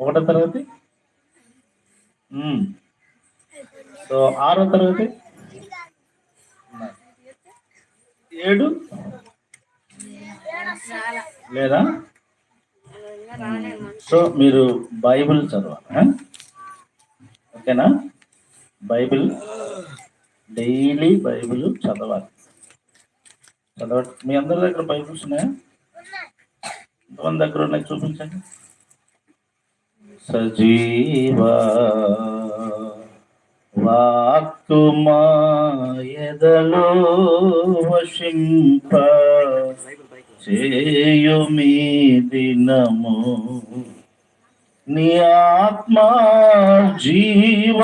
ఒకటో తరగతి? సో ఆరో తరగతి? ఏడు? లేదా? సో మీరు బైబిల్ చదవాలి ఓకేనా? బైబిల్ డైలీ బైబిల్ చదవాలి. చదవ మీ అందరి దగ్గర బైబిల్స్ ఉన్నాయా? ఎంతమంది దగ్గర ఉన్నాయి చూపించండి. సజీవా వాక్కుమా ఎదలో వశింప చేయుమి దినము నీ ఆత్మ జీవ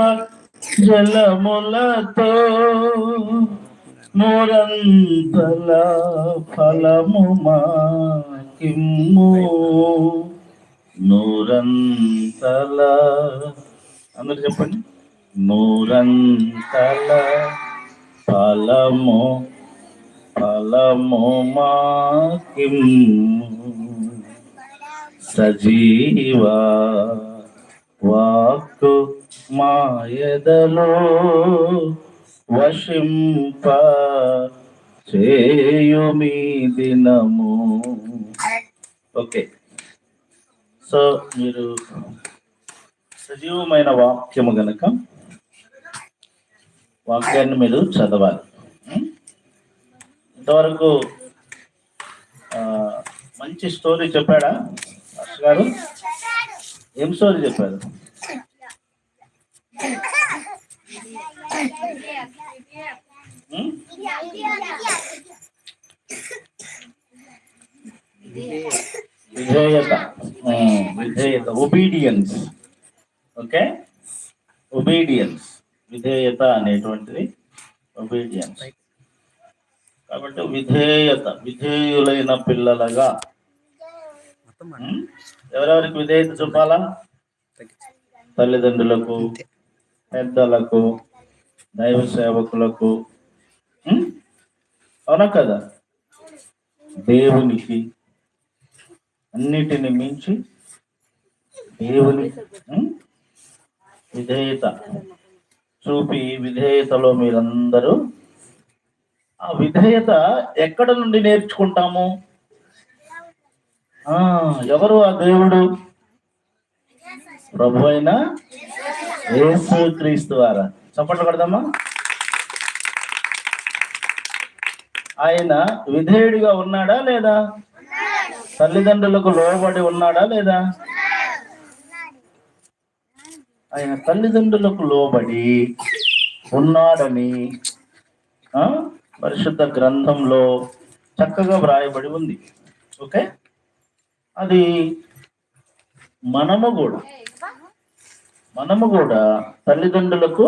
జలములతో మురంతల ఫలము మా కిమ్ము నూరంతల అందరు చెప్పండి. నూరంతల ఫలము ఫలము మాకిమ్ము. సజీవా వాక్కు మాయదలో వశింప చేయుమి దినము. ఓకే. సో మీరు సజీవమైన వాక్యము గనక వాక్యాన్ని మీరు చదవాలి. ఇంతవరకు మంచి స్టోరీ చెప్పాడా హర్ష గారు? ఏం స్టోరీ చెప్పారు? విధేయత. విధేయత. ఒబీడియన్స్ ఓకే ఒబీడియన్స్ విధేయత అనేటువంటిది ఒబీడియన్స్ కాబట్టి విధేయత విధేయులైన పిల్లలుగా. ఎవరెవరికి విధేయత చూపాలా? తల్లిదండ్రులకు పెద్దలకు దైవ సేవకులకు. అవునా కదా? దేవునికి అన్నిటిని మించి దేవుని విధేయత. చూపి విధేయతలో మీరందరూ. ఆ విధేయత ఎక్కడ నుండి నేర్చుకుంటాము? ఎవరు ఆ దేవుడు? ప్రభు అయిన యేసు క్రీస్తు వారా. చప్పట్లు కడదామా? ఆయన విధేయుడిగా ఉన్నాడా లేదా? తల్లిదండ్రులకు లోబడి ఉన్నాడా లేదా? ఆయన తల్లిదండ్రులకు లోబడి ఉన్నాడని పరిశుద్ధ గ్రంథంలో చక్కగా వ్రాయబడి ఉంది. ఓకే? అది మనము కూడా మనము కూడా తల్లిదండ్రులకు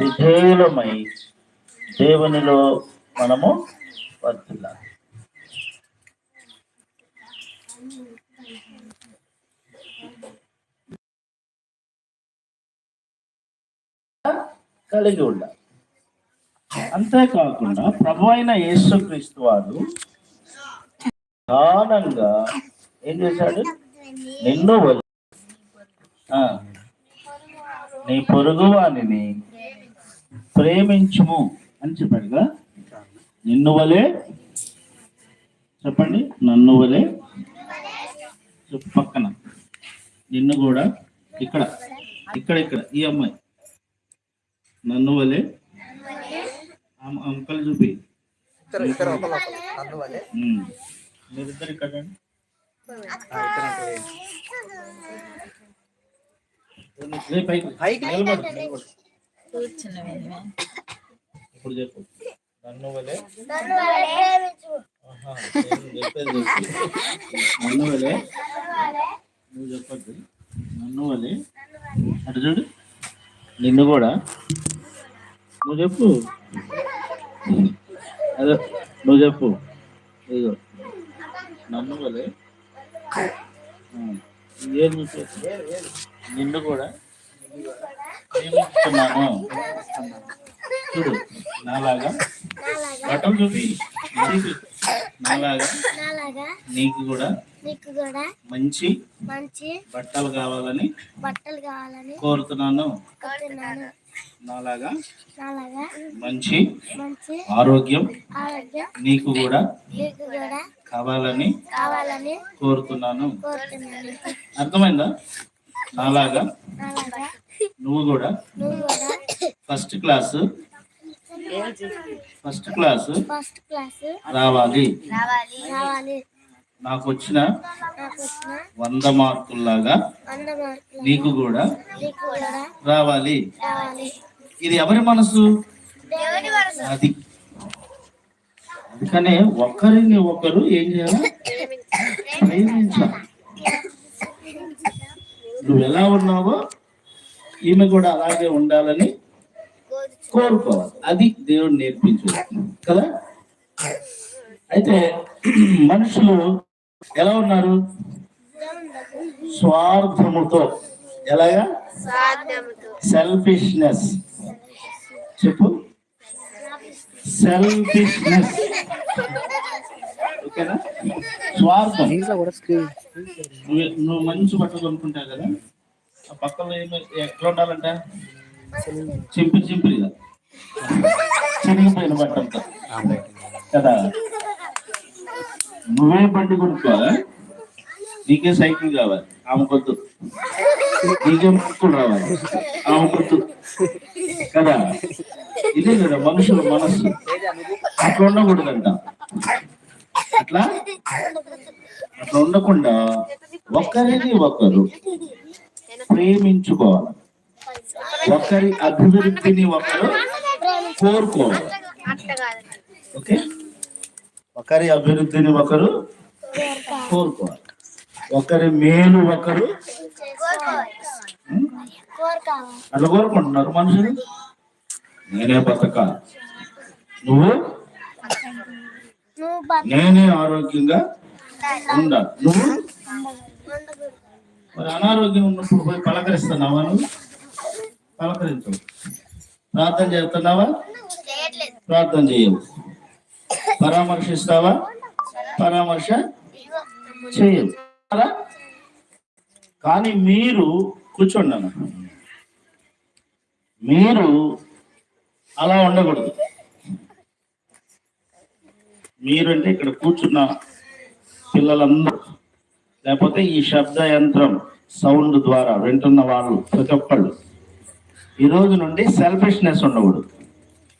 విధేయులమై దేవునిలో మనము వర్తిల్లాలి. కలిగి ఉండాలి అంతేకాకుండా ప్రభు అయిన యేసుక్రీస్తు వారు దానంగా ఏం చేశాడు? నిన్ను ఆ, నీ పొరుగు వాణిని ప్రేమించుము అని చెప్పాడుగా. నిన్ను వలే. చెప్పండి. నన్ను వలే పక్కన. నిన్ను కూడా ఇక్కడ ఇక్కడ ఇక్కడ ఈ అమ్మాయి. నన్ను వలే అమ్మకలు చూపి. మీరిద్దరు ఇక్కడ. ఇప్పుడు చెప్పు. నన్ను వలే. ఆహా, నేను చెప్పేది చెప్పు. నన్ను వలే నువ్వు చెప్పద్దు. నన్ను వలే అటు చూడు. నిన్ను కూడా. నువ్వు చెప్పు. అదే నువ్వు చెప్పు. ఇదిగో. నన్ను వలే ఆ, ఏం నిన్ను కూడా. ప్రేమిస్తున్నాను చూడు. నాలాగా. బట్టలు చూపి. నాలాగా నీకు కూడా నీకు కూడా మంచి మంచి బట్టలు కావాలని బట్టలు కావాలని కోరుతున్నాను. కోరుతున్నాను. నాలాగా అలాగా మంచి మంచి ఆరోగ్యం ఆరోగ్యం నీకు కూడా నీకు కూడా కావాలని కావాలని కోరుతున్నాను. కోరుతున్నాను. అర్థమైందా? నాలాగా అలాగా నువ్వు కూడా నువ్వు కూడా first class first class first class రావాలి. రావాలి. నాకు వచ్చిన నాకు వచ్చిన వంద మార్కుల్లాగా నీకు కూడా రావాలి. ఇది ఎవరి మనసు? అది అందుకనే ఒకరిని ఒకరు ఏం చేయాలి? ప్రేమించాలి. నువ్వు ఎలా ఉన్నావో ఈమె కూడా అలాగే ఉండాలని కోరుకోవాలి అది దేవుడు నేర్పించు. కదా? అయితే మనుషులు ఎలా ఉన్నారు? స్వార్థముతో. ఎలాగా? సెల్ఫిష్నెస్ చెప్పు. సెల్ఫిష్నెస్ ఓకేనా? స్వార్థం. నువ్వు నువ్వు మంచి బట్టలు కొనుక్కుంటావు కదా? ఆ పక్కన ఏమి ఎట్లా ఉండాలంట? చింపి చింపిరిగా చిరిగిపోయిన బట్టంతో కదా? నువ్వే బండి కొనుక్కోవాలా? నీకే సైకిల్ కావాలి. ఆమె కొద్దు. నీకే ముక్కులు రావాలి. ఆమె కొద్దు. కదా? ఇదే కదా మనుషుల మనస్సు. అట్లా ఉండకూడదంట. అట్లా? అట్లా ఉండకుండా ఒకరిని ఒకరు ప్రేమించుకోవాలి. ఒకరి అభివృద్ధిని ఒకరు కోరుకోవాలి ఓకే? ఒకరి అభివృద్ధిని ఒకరు కోరుకోవాలి ఒకరి మేలు ఒకరు అట్లా కోరుకుంటున్నారు మనుషులు? నేనే బతకాలి నువ్వు? నేనే ఆరోగ్యంగా ఉండాలి. నువ్వు? మరి అనారోగ్యం ఉన్నప్పుడు పోయి పలకరిస్తున్నావా నువ్వు? పలకరించు. ప్రార్థన చేస్తున్నావా? ప్రార్థన చేయవు పరామర్శిస్తావా? పరామర్శ చేయవు కానీ మీరు కూర్చోండి మీరు అలా ఉండకూడదు. మీరంటే ఇక్కడ కూర్చున్న పిల్లలందరూ. లేకపోతే ఈ శబ్ద యంత్రం సౌండ్ ద్వారా వింటున్న వాళ్ళు ప్రతి ఒక్కళ్ళు. ఈ రోజు నుండి సెల్ఫిష్నెస్ ఉండకూడదు.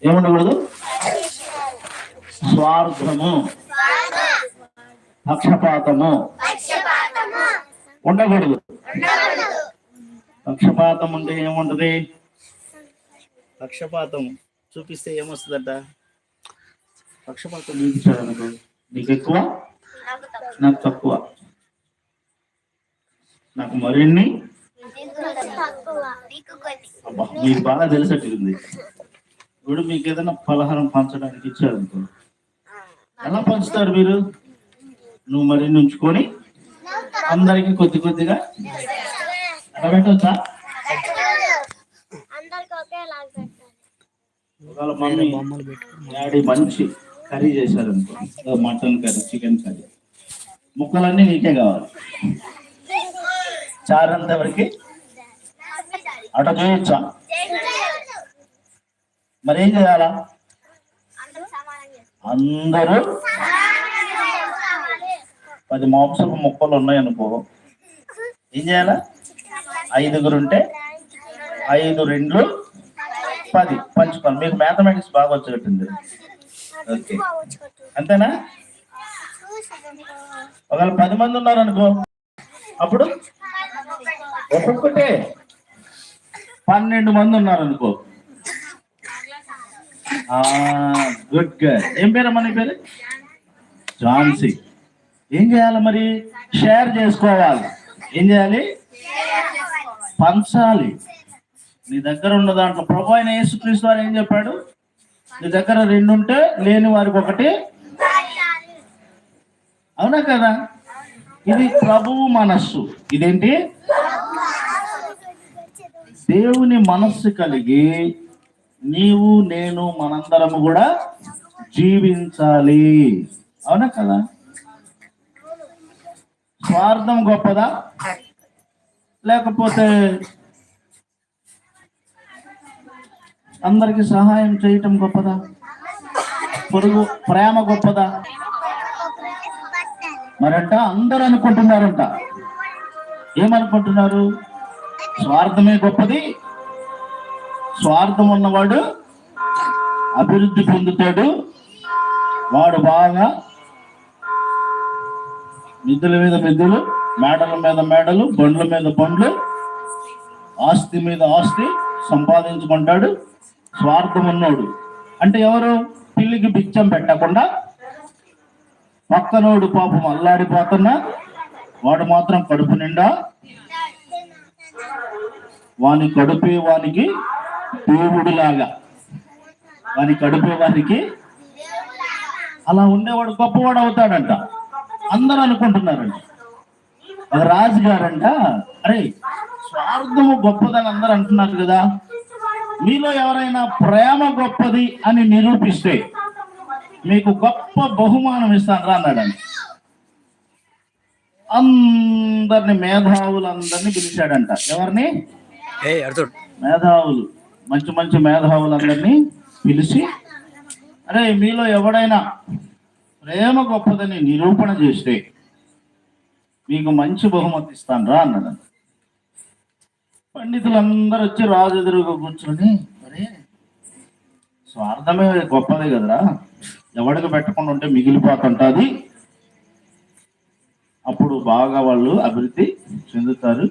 ఏముండకూడదు? స్వార్థము. పక్షపాతము. ఉండకూడదు. పక్షపాతం ఉంటే ఏముంటది? పక్షపాతం. చూపిస్తే ఏమొస్తుందట? పక్షపాతం చూపించాడు అనుకో నీకు ఎక్కువ నాకు తక్కువ. నాకు మరిన్ని మీకు బాగా తెలిసేట్టుంది ఇప్పుడు మీకు ఏదైనా పలహారం పంచడానికి ఇచ్చారు అనుకో ఎలా పంచుతారు మీరు? నువ్వు మరిన్ని ఉంచుకొని అందరికి కొద్ది కొద్దిగా అలా పెట్టవచ్చా ఒకవేళ మమ్మీ డాడీ మంచి కర్రీ చేశారు అనుకో మటన్ కర్రీ చికెన్ కర్రీ ముక్కలన్నీ నీకే కావాలి. చారంత అంతా ఎవరికి? అట చేయొచ్చా మరి ఏం చేయాలా? అందరూ పది మాంసపు ముక్కలు ఉన్నాయనుకో ఏం చేయాలా? ఐదుగురు ఉంటే ఐదు రెండు పది. పంచుకోండి మీకు మ్యాథమెటిక్స్ బాగా వచ్చేటట్టుంది. ఓకే. అంతేనా? ఒకవేళ పది మంది ఉన్నారనుకో అప్పుడు ఒక్కొక్కటే. పన్నెండు మంది ఉన్నారనుకో. గుడ్ గర్ ఏం పేరమ్మా నీ పేరు? ఝాన్సీ. ఏం చేయాలి మరి? షేర్ చేసుకోవాలి. ఏం చేయాలి? పంచాలి. నీ దగ్గర ఉన్న దాంట్లో ప్రభు అయిన యేసుక్రీస్తు వారు ఏం చెప్పాడు? నీ దగ్గర రెండు ఉంటే లేని వారికి ఒకటి అవునా కదా? ఇది ప్రభువు మనస్సు. ఇదేంటి? దేవుని మనస్సు కలిగి నీవు నేను మనందరము కూడా జీవించాలి. అవునా కదా? స్వార్థం గొప్పదా? లేకపోతే అందరికి సహాయం చేయటం గొప్పదా? పొరుగు ప్రేమ గొప్పదా? మరంట అందరూ అనుకుంటున్నారంట. ఏమనుకుంటున్నారు? స్వార్థమే గొప్పది. స్వార్థం ఉన్నవాడు అభివృద్ధి పొందుతాడు. వాడు బాగా మిద్దుల మీద మిద్దులు మేడల మీద మేడలు బండ్ల మీద బండ్లు ఆస్తి మీద ఆస్తి సంపాదించుకుంటాడు. స్వార్థం ఉన్నాడు. అంటే ఎవరు? పిల్లికి బిచ్చం పెట్టకుండా పక్కనోడు పాపం అల్లాడిపోతున్నా వాడు మాత్రం కడుపు నిండా వాని కడుపే వానికి దేవుడిలాగా. వాని కడుపే వానికి అలా ఉండేవాడు గొప్పవాడు అవుతాడంట. అందరూ అనుకుంటున్నారంట. ఒక రాజుగారంట అరే స్వార్థము గొప్పదని అందరు అంటున్నారు కదా. మీలో ఎవరైనా ప్రేమ గొప్పది అని నిరూపిస్తే మీకు గొప్ప బహుమానం ఇస్తాను రా అన్నాడంట. అందరిని మేధావులందరినీ పిలిచాడంట. ఎవరిని? మేధావులు మంచి మంచి మేధావులందరినీ పిలిచి అరే మీలో ఎవడైనా ప్రేమ గొప్పదని నిరూపణ చేస్తే మీకు మంచి బహుమతి ఇస్తాను రా అన్నాడు. పండితులందరూ వచ్చి రాజు ఎదురుగా కూర్చొని అరే స్వార్థమే గొప్పదే కదరా. ఎవడికి పెట్టకుండా ఉంటే మిగిలిపోతుంటుంది అప్పుడు బాగా వాళ్ళు అభివృద్ధి చెందుతారు.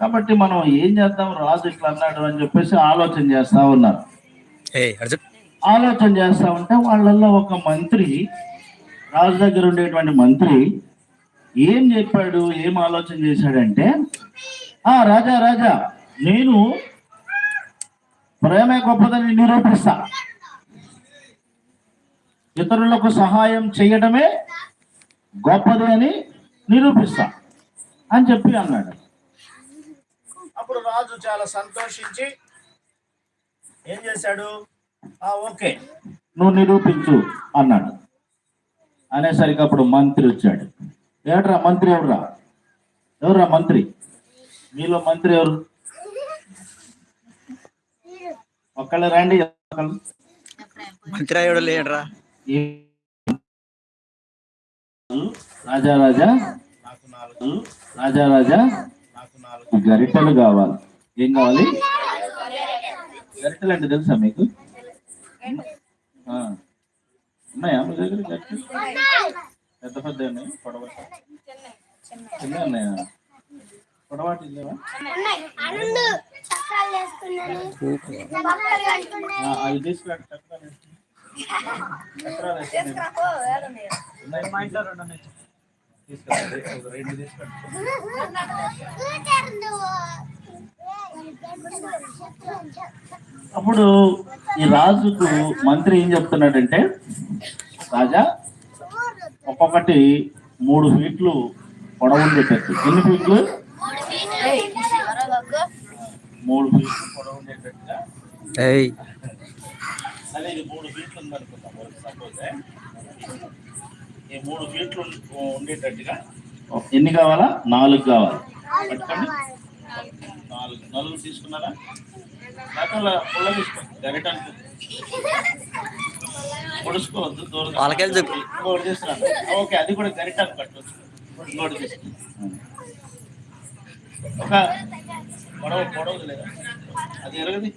కాబట్టి మనం ఏం చేద్దాం? రాజు ఇట్లా అన్నాడు అని చెప్పేసి ఆలోచన చేస్తా ఉన్నారు. ఆలోచన చేస్తా ఉంటే వాళ్ళల్లో ఒక మంత్రి రాజు దగ్గర ఉండేటువంటి మంత్రి ఏం చెప్పాడు? ఏం ఆలోచన చేశాడంటే ఆ రాజా రాజా నేను ప్రేమే గొప్పదని నిరూపిస్తా. ఇతరులకు సహాయం చేయడమే గొప్పది అని నిరూపిస్తా. అని చెప్పి అన్నాడు. అప్పుడు రాజు చాలా సంతోషించి ఏం చేశాడు? ఆ ఓకే నువ్వు నిరూపించు అన్నాడు. అనేసరికి అప్పుడు మంత్రి వచ్చాడు. ఏడ్రా మంత్రి ఎవరురా ఎవరురా మంత్రి? మీలో మంత్రి ఎవరు? ఒక్కళ్ళు రండి మంత్రి అయ్యాడు లేడరా? రాజా రాజా నాకు నాలుగు రాజా రాజా గరిటెలు కావాలి. ఏం కావాలి? గరిటెలు అంటే తెలుసా మీకు. ఉన్నాయా మీ దగ్గర గరిటెలు? పెద్ద పెద్ద ఉన్నాయి పొడవటి చిన్న ఉన్నాయా? పొడవాటి లేవా? చక్రాలు చక్రాలు అవి తీసుకురండి. చక్రాలు వేసుకుని. చక్రాలు వేసుకుని. ఉన్నాయి. ఒక రెండు. అప్పుడు ఈ రాజుకు మంత్రి ఏం చెప్తున్నాడంటే రాజా ఒక్కొక్కటి మూడు ఫీట్లు పొడవు ఉండేటట్టు ఎన్ని ఫీట్లు? మూడు ఫీట్లు పొడవు ఉండేటట్టుగా ఏయ్. అదే ఇది మూడు ఫీట్లు ఉందనుకుందాం. సపోజ్ ఈ మూడు ఫీట్లు ఉండేటట్టుగా. ఎన్ని కావాలా? నాలుగు కావాలి. పట్టుకోండి. నాలుగు. నలుగురు తీసుకున్నారా? పుల్ల తీసుకోండి. గరిటానికి. పొడుచుకోవద్దు దూరం వాళ్ళకెళ్ళి చెప్పు. ఇంకోటి తీసుకున్నాను ఓకే అది కూడా కట్టవచ్చు ఇంకోటి తీసుకున్నాను ఒక పొడవ పొడవు లేదా? అది ఎరగది?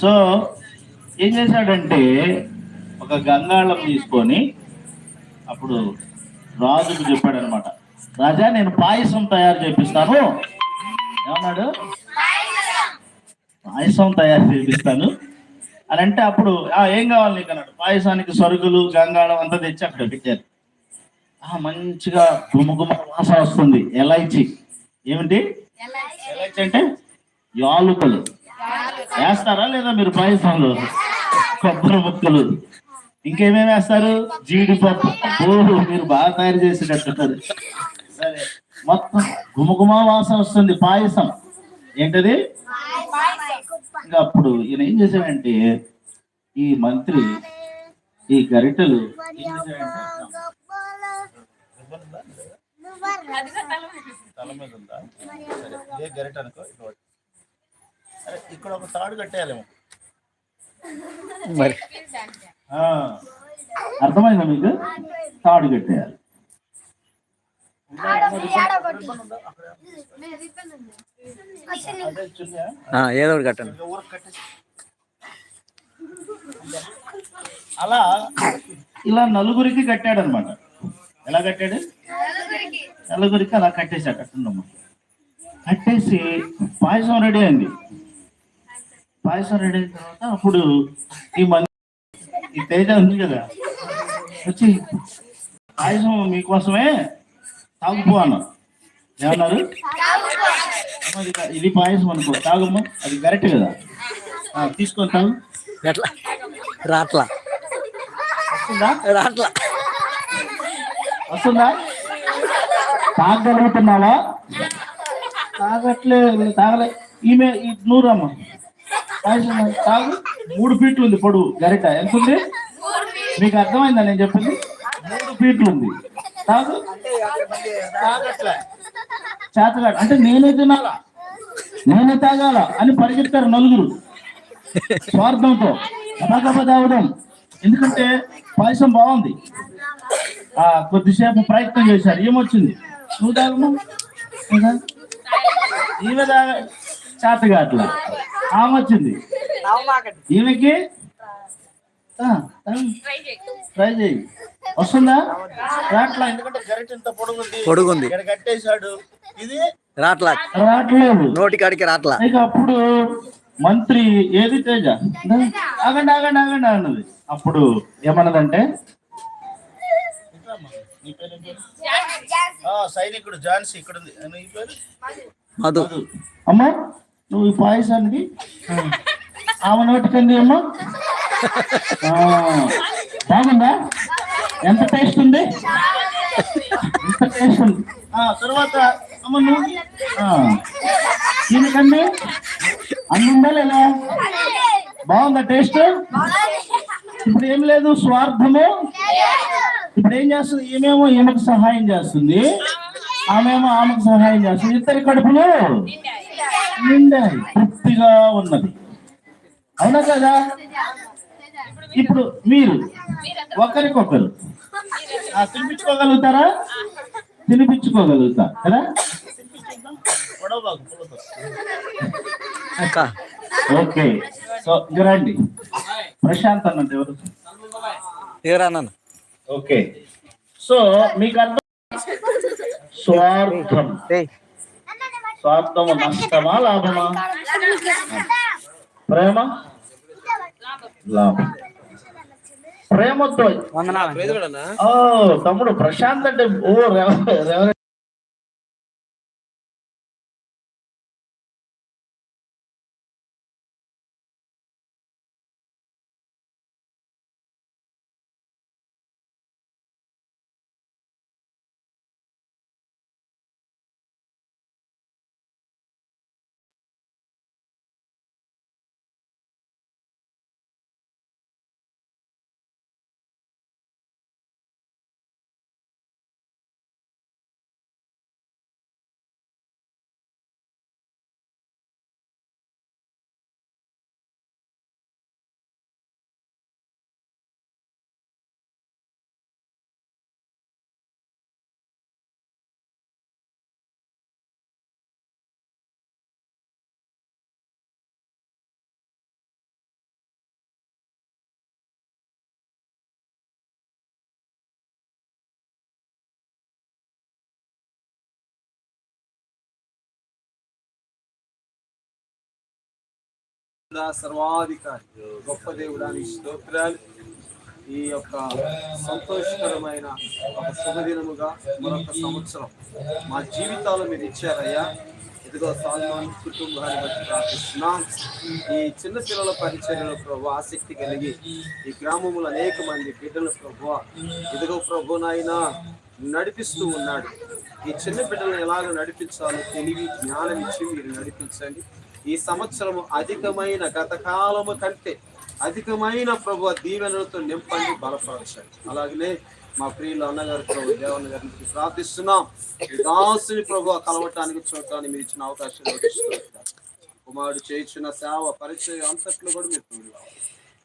సో ఏం చేశాడంటే ఒక గంగాళం తీసుకొని అప్పుడు రాజుకు చెప్పాడు అనమాట రాజా నేను పాయసం తయారు చేపిస్తాను. ఏమన్నాడు? పాయసం తయారు చేపిస్తాను. అని అంటే అప్పుడు "ఆ, ఏం కావాలి నీకు? అన్నాడు. పాయసానికి సరుకులు గంగాళం అంతా తెచ్చి అక్కడ పెట్టారు. ఆ మంచిగా గుమగుమ వాసన వస్తుంది. ఎలైచి. ఏమిటి? ఎలైచి అంటే యాలుకలు. వేస్తారా లేదా మీరు పాయసంలో? కొబ్బరి ముక్కలు. ఇంకేమేమి వేస్తారు? జీడిపప్పు. ఓహో మీరు బాగా తయారు చేసేటట్టున్నారు సరే. మొత్తం గుమగుమ వాసన వస్తుంది. పాయసం. ఏంటది? ఇంకా అప్పుడు ఈయన ఏం చేశాడంటే ఈ మంత్రి ఈ గరిటెలు ఏం తల మీద గరిట అనుకో ఇటు సరే ఇక్కడ ఒక తాడు కట్టేయాలేమో. మరి. అర్థమైందా మీకు? తాడు కట్టేయాలి. ఏదో ఒకటి కట్టండి. కట్టేసి. అలా ఇలా నలుగురికి కట్టాడు అనమాట ఎలా కట్టాడు? నలుగురికి అలా కట్టేశాడు కట్టుండమ్మ కట్టేసి పాయసం రెడీ అయింది. పాయసం రెడీ అయిన తర్వాత అప్పుడు ఈ మంది ఈ తేజ ఉంది కదా. వచ్చి పాయసం మీకోసమే తాగుపో అన్న ఏమన్నారు? అమ్మ, ఇది- పాయసం అనుకో తాగమ్మా అది కరెక్ట్ కదా. తీసుకొని తాగు. ఎట్లా? రాట్లా. వస్తుందా? రాట్లా. వస్తుందా? తాగలుగుతున్నావా తాగట్లే తాగలే. ఈమె ఈ నూరమ్మ. పాయసం తాగు. మూడు ఫీట్లు ఉంది పొడవు గరిట ఎంత ఉంది? మీకు అర్థమైందా నేను చెప్పింది? మూడు ఫీట్లు ఉంది. తాగు. చేతగాడు. అంటే నేనే తినాలా? నేనే తాగాల? అని పరిగెత్తారు నలుగురు. స్వార్థంతో. గబగబ తాగడం. ఎందుకంటే పాయసం బాగుంది. ఆ కొద్దిసేపు ప్రయత్నం చేశారు. ఏమొచ్చింది? నువ్వు తాగము ఈమె తాగ చేతగా అట్లా ఆమె వచ్చింది. ఈమెకి. ట్రై చేయి. వస్తుందా? రాట్లా ఎందుకంటే గరిట ఇంత పొడుగుంది. పొడుగుంది. ఇక్కడ కట్టేశాడు. ఇది? రాట్లా. రావట్లేదు నోటి కాడికి రాట్లా. ఇక అప్పుడు మంత్రి ఏది తేజ? ఆగండి ఆగండి ఆగండి అన్నది. అప్పుడు ఏమన్నదంటే? నీ పేరేం పేరు? ఆ, సైనికుడు ఝాన్సీ. ఇక్కడ ఉంది మధు. అమ్మా నువ్వు ఈ పాయసానికి? ఆమె నోటికండి అమ్మా బాగుందా? ఎంత టేస్ట్ ఉంది? ఎంత టేస్ట్ ఉంది? తర్వాత అమ్మ నువ్వు? ఆ, దీనికండి అన్నుందా లేదా బాగుందా టేస్ట్? ఇప్పుడు ఏం లేదు స్వార్థము. ఇప్పుడు ఏం చేస్తుంది? ఈమెమో ఈమెకు సహాయం చేస్తుంది. ఆమెమో ఆమెకు సహాయం చేస్తుంది. ఇద్దరి కడుపులు నిండాయి. తృప్తిగా ఉన్నది. అవునా కదా? ఇప్పుడు మీరు ఒకరికొకరు. తినిపించుకోగలుగుతారా? తినిపించుకోగలుగుతా కదా? ఓకే సో రండి. ప్రశాంత్ అన్నట్టు ఎవరు? ఎవరా అన్నాను ఓకే. సో మీకు అర్థం స్వార్థం. స్వార్థము నష్టమా లాభమా? ప్రేమ? ప్రేమతో. ఓ తమ్ముడు ప్రశాంత్ అంటే ఓ రెవ- రెవ- సర్వాధికారి గొప్ప దేవుడాని స్తోత్రాలు. ఈ యొక్క సంతోషకరమైన ఒక శుభదినముగా మరొక సంవత్సరం మా జీవితాలు మీరు ఇచ్చారయ్యా. ఇదిగో సాల్మాన్ కుటుంబాన్ని బట్టి ప్రార్థిస్తున్నాం. ఈ చిన్న పిల్లల పరిచర్యలు ప్రభు ఆసక్తి కలిగి ఈ గ్రామంలో అనేక మంది బిడ్డలు ప్రభు. ఇదిగో ప్రభు నాయన నడిపిస్తూ ఉన్నాడు. ఈ చిన్న బిడ్డలను ఎలాగ నడిపించాలో తెలివి జ్ఞానం ఇచ్చి మీరు నడిపించండి. ఈ సంవత్సరము అధికమైన గత కాలము కంటే అధికమైన ప్రభు దీవెనలతో నింపండి బలపరచండి. అలాగనే మా ప్రియులు అన్నగారు ప్రభు దేవన్న గారికి ప్రార్థిస్తున్నాం. దాసుని ప్రభు కలవటానికి చూడటానికి మీరు ఇచ్చిన అవకాశం కుమారుడు చేయించిన సేవ పరిచయం అంతట్లో కూడా మీరు తోడు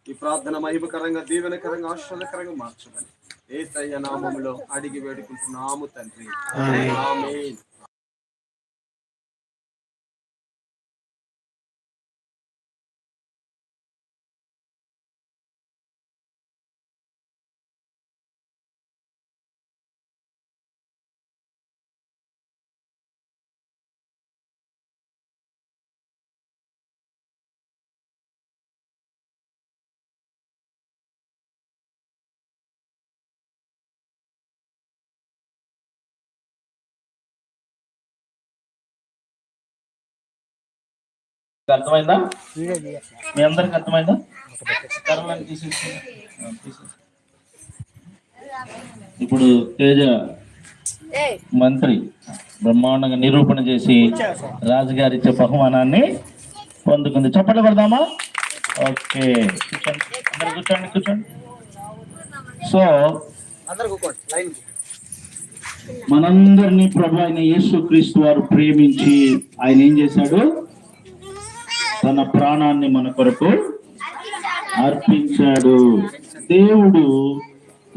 ఈ ప్రార్థన మహిమకరంగా దీవెనకరంగా ఆశ్చర్యకరంగా మార్చమని ఏ నామములో అడిగి వేడుకుంటున్నాము తండ్రి. అర్థమైందా? మీ అందరికి అర్థమైందా? కర్రలను తీసేసి. ఇప్పుడు తేజ మంత్రి బ్రహ్మాండంగా నిరూపణ చేసి రాజుగారి ఇచ్చే బహుమానాన్ని పొందుకుంది. చప్పట్లు పడదామా ఓకే. కూర్చోండి. అందరు కూర్చోండి కూర్చోండి. సో అందరు కూకోండి లైన్ మనందరినీ ప్రభు అయిన యేసు క్రీస్తు వారు ప్రేమించి ఆయన ఏం చేశాడు? తన ప్రాణాన్ని మన కొరకు అర్పించాడు. దేవుడు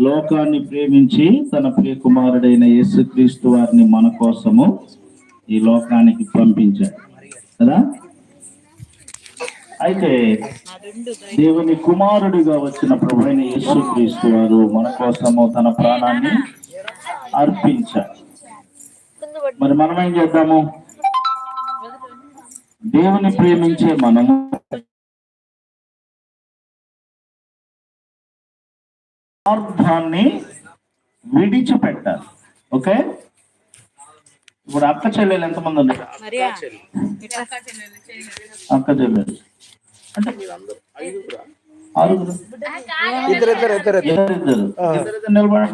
లోకాన్ని ప్రేమించి తన ప్రియ కుమారుడైన యేసుక్రీస్తు వారిని మన కోసము ఈ లోకానికి పంపించాడు. కదా? అయితే దేవుని కుమారుడిగా వచ్చిన ప్రభుత్వ అయిన యేసుక్రీస్తు వారు మన కోసము తన ప్రాణాన్ని అర్పించాడు మరి మనం ఏం చేద్దాము? దేవుని ప్రేమించే మనము స్వార్థాన్ని విడిచిపెట్టాలి. ఓకే? ఇప్పుడు అక్క చెల్లెలు ఎంతమంది ఉన్నారు? అక్క చెల్లెలు. అంటే ఆరుగురు. ఇద్దరు ఇద్దరు ఇద్దరు ఇద్దరు. ఇద్దరు ఇద్దరు నిలబడండి.